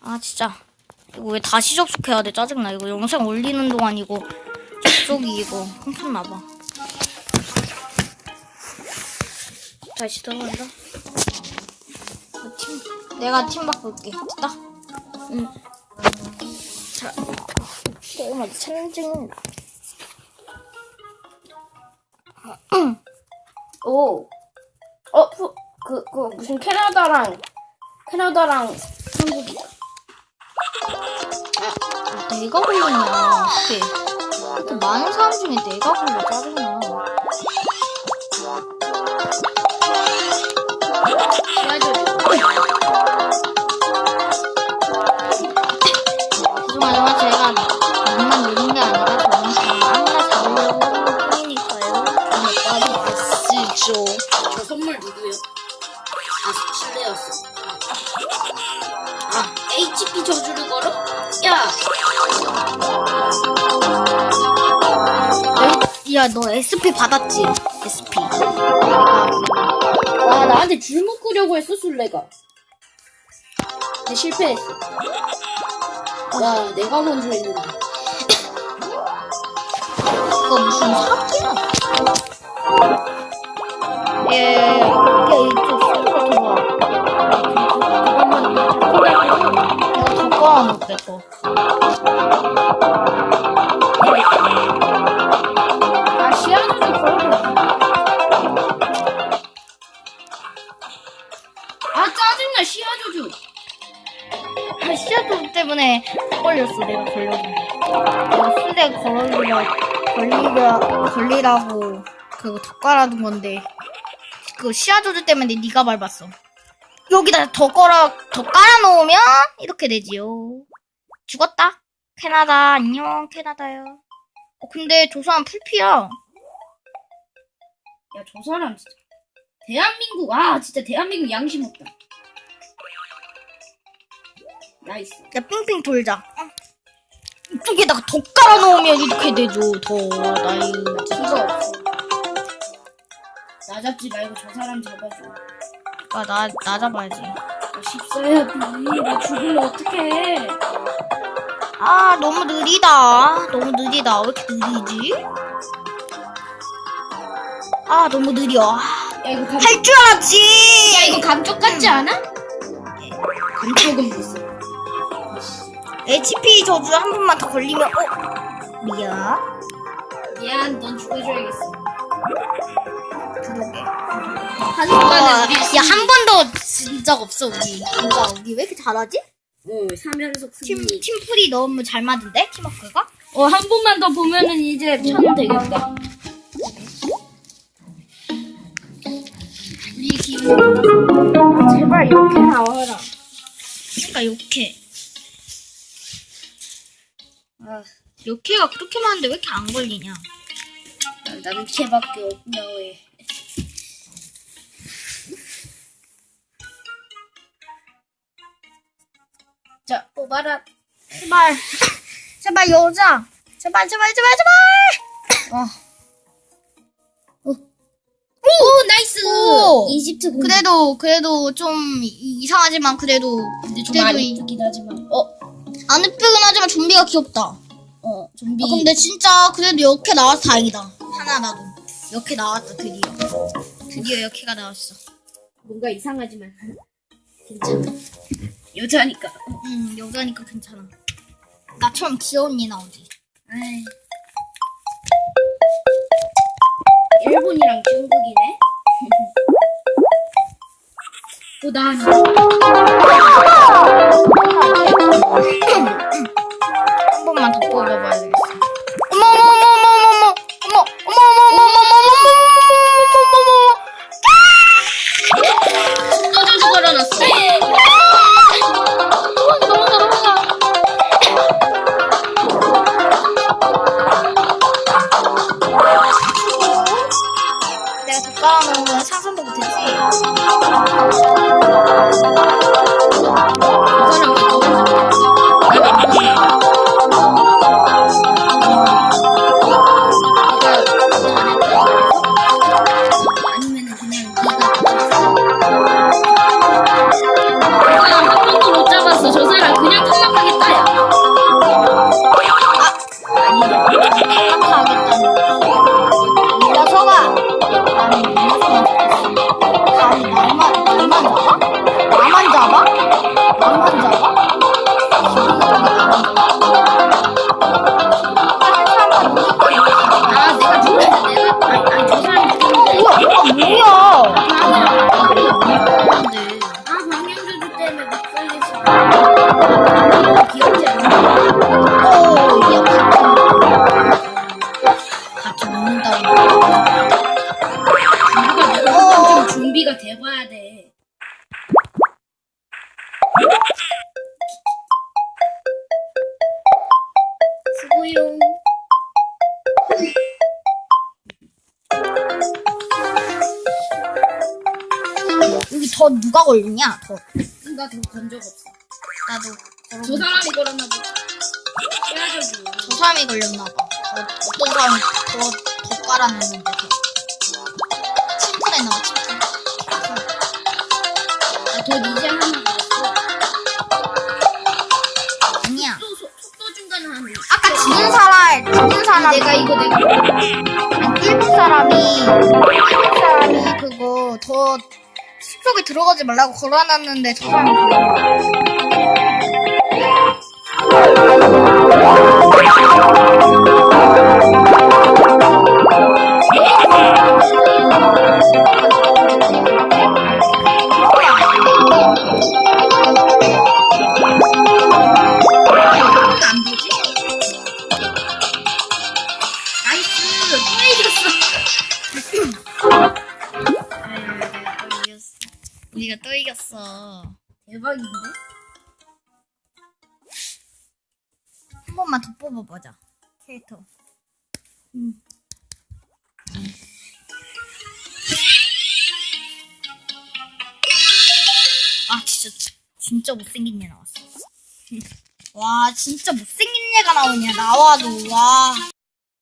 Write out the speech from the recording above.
아 진짜. 이거 왜 다시 접속해야 돼? 짜증나. 이거 영상 올리는 동안 이거 접속이 이거 끊겼나봐. 다시 들어간다. 어, 팀, 내가 팀 바꿀게. 됐다. 응자 게임을 찾는 중입니다 오. 어, 푸, 그, 그, 무슨 캐나다랑, 캐나다랑 한국이다. 아, 내가 걸렸냐 어떡해 이렇게 많은 사람 중에 내가 걸려 짜증나. 죄송하지만 제가 눈만 느린 게 아니라 저는 그냥 아무나 잡으려고 하는 뿐이니까요. 저는 빨리 아시죠 저 선물 누구요? 아, 실례였어. 아, HP 저주를 걸어? 야! 야 너 SP 받았지? SP 와, 나한테 줄 묶으려고 했어, 술래가. 근데 실패했어. 와, 내가 먼저 했는데. 그거 무슨 사기야? 예, 더 깔아놓을게, 또. 아, 시야도 좀 걸어줘. 아, 짜증나, 시야 조주. 아, 시야도 때문에 걸렸어, 내가 걸려서. 내가 술래 걸리라, 걸리라, 걸리라고, 그거 더 깔아둔 건데. 그 시야 조절 때문에 네가 밟았어. 여기다 더 걸어, 더 깔아놓으면, 이렇게 되지요. 죽었다. 캐나다, 안녕, 캐나다요. 어, 근데 저 사람 풀피야. 야, 저 사람 진짜. 대한민국, 아, 진짜 대한민국 양심 없다. 나이스. 야, 삥삥 돌자. 이쪽에다가 더 깔아놓으면 이렇게 되죠. 더, 나이. 기가 없어. 나 잡지 말고 저 사람 잡아줘. 아, 나, 나 잡아야지. 나 십사야비. 나 죽으면 어떡해. 아, 너무 느리다. 너무 느리다. 왜 이렇게 느리지? 아, 너무 느려. 야, 이거 감, 할 줄 알았지! 야, 이거 감쪽 같지 않아? 감쪽은 됐어. HP 저주 한 번만 더 걸리면, 어? 미안. 미안, 넌 죽어줘야겠어. 아, 우리 야, 한 번도 진적 없어, 우리. 진짜, 우리 왜 이렇게 잘하지? 어, 3연속 팀, 승리. 팀플이 너무 잘 맞은데? 팀워크가? 어, 한 번만 더 보면은 이제 천 되겠다. 우리 기분. 아, 제발 이렇게 나와라. 그러니까 욕해. 아, 욕해가 그렇게 많은데 왜 이렇게 안 걸리냐? 나는 걔밖에 없냐, 왜. 자, 뽑아라. 제발, 제발 여자. 제발, 제발, 제발, 제발. 어. 오, 나이스! 오! 이집트 공. 그래도 그래도 좀 이- 이상하지만 그래도 근데 좀 그래도 많이 이- 뜨긴 하지만. 어, 안 예쁘긴 하지만 좀비가 귀엽다. 아, 어, 좀비. 근데 진짜 그래도 이렇게 나와서 다행이다. 하나라도 이렇게 나왔다 드디어. 드디어 이렇게가 나왔어. 뭔가 이상하지만. 괜찮아. 여자니까. 음 여자니까 괜찮아. 나처럼 귀여운 이 나오지. 에이. 일본이랑 중국이네. 또 나. 한 번만 더 뽑아봐야 되 수고용 여기 더 누가 걸렸냐? 더. 나더 건적 없어 나도. 저 사람이 걸었나 보다 해야죠 저 사람이 걸렸나봐. 저, 어떤 사람이 더, 더 깔아냈는데, 더. 침투했나봐, 침투. 아더 이제 하나 내가 이거 내가 일본 사람이, 일본 사람이 그거 더 숲속에 들어가지 말라고 걸어놨는데 저 사람이 걸렸 우리가 또 이겼어. 대박인데? 한 번만 더 뽑아보자. 캐릭터. 음. 아 진짜 진짜 못생긴 얘 나왔어. 와 진짜 못생긴 얘가 나오냐 나와도 와.